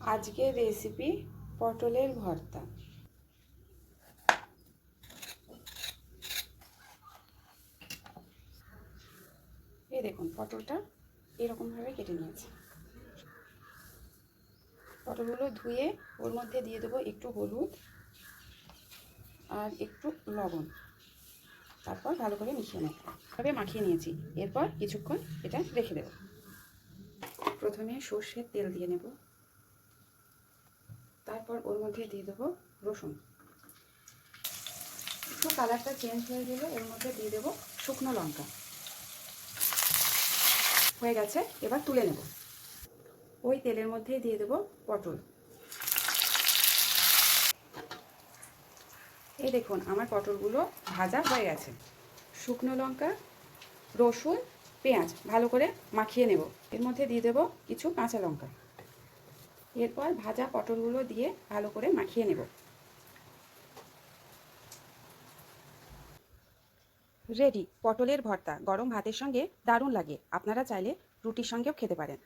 আজকের রেসিপি পটলের ভর্তা। এই দেখুন, পটলটা এরকমভাবে কেটে নিয়েছি। পটলগুলো ধুয়ে ওর মধ্যে দিয়ে দেবো একটু হলুদ আর একটু লবণ। তারপর ভালো করে মিশিয়ে নেব। তবে মাখিয়ে নিয়েছি। এরপর কিছুক্ষণ এটা রেখে দেব। প্রথমে সর্ষের তেল দিয়ে নেব। তারপর ওর মধ্যে দিয়ে দেবো রসুন। একটু কালারটা চেঞ্জ হয়ে গেলে এর মধ্যে দিয়ে দেবো শুকনো লঙ্কা। হয়ে গেছে, এবার তুলে নেব। ওই তেলের মধ্যে দিয়ে দেবো পটল। এই দেখুন, আমার পটলগুলো ভাজা হয়ে গেছে। শুকনো লঙ্কা, রসুন, পেঁয়াজ ভালো করে মাখিয়ে নেব। এর মধ্যে দিয়ে দেবো কিছু কাঁচা লঙ্কা। এরপর ভাজা পটলগুলো দিয়ে ভালো করে মাখিয়ে নেব। রেডি, পটলের ভর্তা। গরম ভাতের সঙ্গে দারুণ লাগে। আপনারা চাইলে রুটির সঙ্গেও খেতে পারেন।